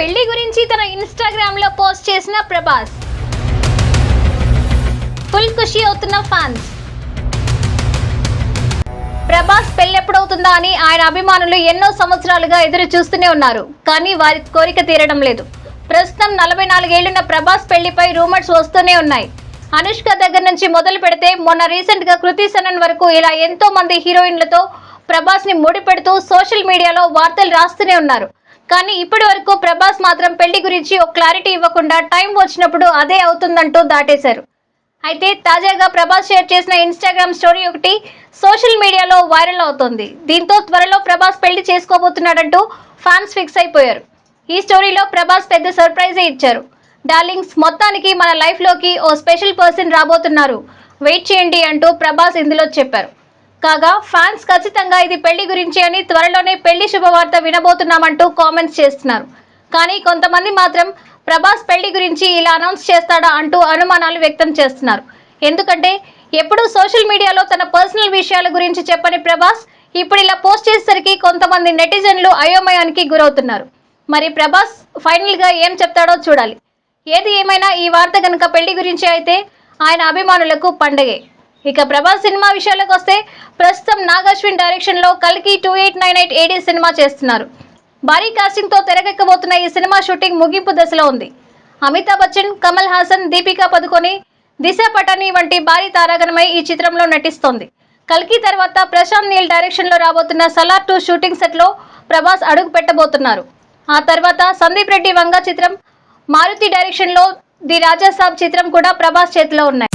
పెళ్ళి గురించి తన ఇన్స్టాగ్రామ్లో పోస్ట్ చేసిన ప్రభాస్. ఫుల్ ఖుషి అవుతున్న ఫ్యాన్స్ ప్రభాస్ పెళ్ళెప్పుడవుతుందా అని ఆయన అభిమానులు ఎన్నో సంవత్సరాలుగా ఎదురు చూస్తూనే ఉన్నారు. కానీ వారి కోరిక తీరడం లేదు. ప్రస్తుతం నలభై నాలుగేళ్ళున్న ప్రభాస్ పెళ్ళిపై రూమర్స్ వస్తూనే ఉన్నాయి. అనుష్క దగ్గర నుంచి మొదలు పెడితే మొన్న రీసెంట్గా కృతి సనన్ వరకు ఇలా ఎంతో మంది హీరోయిన్లతో ప్రభాస్ని ముడిపెడుతూ సోషల్ మీడియాలో వార్తలు రాస్తూనే ఉన్నారు. కానీ ఇప్పటి వరకు ప్రభాస్ మాత్రం పెళ్ళి గురించి ఒక క్లారిటీ ఇవ్వకుండా టైం వచ్చినప్పుడు అదే అవుతుందంటూ దాటేశారు. అయితే తాజాగా ప్రభాస్ షేర్ చేసిన ఇన్స్టాగ్రామ్ స్టోరీ ఒకటి సోషల్ మీడియాలో వైరల్ అవుతోంది. దీంతో త్వరలో ప్రభాస్ పెళ్ళి చేసుకోబోతున్నాడంటూ ఫ్యాన్స్ ఫిక్స్ అయిపోయారు. ఈ స్టోరీలో ప్రభాస్ పెద్ద సర్ప్రైజే ఇచ్చారు. డార్లింగ్స్ మొత్తానికి మన లైఫ్లోకి ఓ స్పెషల్ పర్సన్ రాబోతున్నారు. వెయిట్ చేయండి అంటూ ప్రభాస్ ఇందులో చెప్పారు. కాగా ఫ్యాన్స్ ఖచ్చితంగా ఇది పెళ్ళి గురించి అని త్వరలోనే పెళ్ళి శుభవార్త వినబోతున్నామంటూ కామెంట్స్ చేస్తున్నారు. కానీ కొంతమంది మాత్రం ప్రభాస్ పెళ్ళి గురించి ఇలా అనౌన్స్ చేస్తాడా అంటూ అనుమానాలు వ్యక్తం చేస్తున్నారు. ఎందుకంటే ఎప్పుడూ సోషల్ మీడియాలో తన పర్సనల్ విషయాల గురించి చెప్పని ప్రభాస్ ఇప్పుడు ఇలా పోస్ట్ చేసేసరికి కొంతమంది నెటిజన్లు అయోమయానికి గురవుతున్నారు. మరి ప్రభాస్ ఫైనల్గా ఏం చెప్తాడో చూడాలి. ఏది ఏమైనా ఈ వార్త కనుక పెళ్ళి గురించి అయితే ఆయన అభిమానులకు పండగే. ఇక ప్రభాస్ సినిమా విషయాలకు వస్తే ప్రస్తుతం నాగాశ్విన్ డైరెక్షన్లో కల్కి two eight nine eight AD cinema చేస్తున్నారు. భారీ కాస్టింగ్తో తెరకెక్కబోతున్న ఈ సినిమా షూటింగ్ ముగింపు దశలో ఉంది. అమితాబ్ బచ్చన్ కమల్ హాసన్ దీపికా పదుకొని దిశ పటాని వంటి భారీ తారాగణమై ఈ చిత్రంలో నటిస్తోంది. కల్కి తర్వాత ప్రశాంత్ నీల్ డైరెక్షన్లో రాబోతున్న సలార్ టూ షూటింగ్ సెట్లో ప్రభాస్ అడుగు పెట్టబోతున్నారు. ఆ తర్వాత సందీప్ రెడ్డి వంగ చిత్రం మారుతి డైరెక్షన్లో ది రాజా సాబ్ చిత్రం కూడా ప్రభాస్ చేతిలో ఉన్నాయి.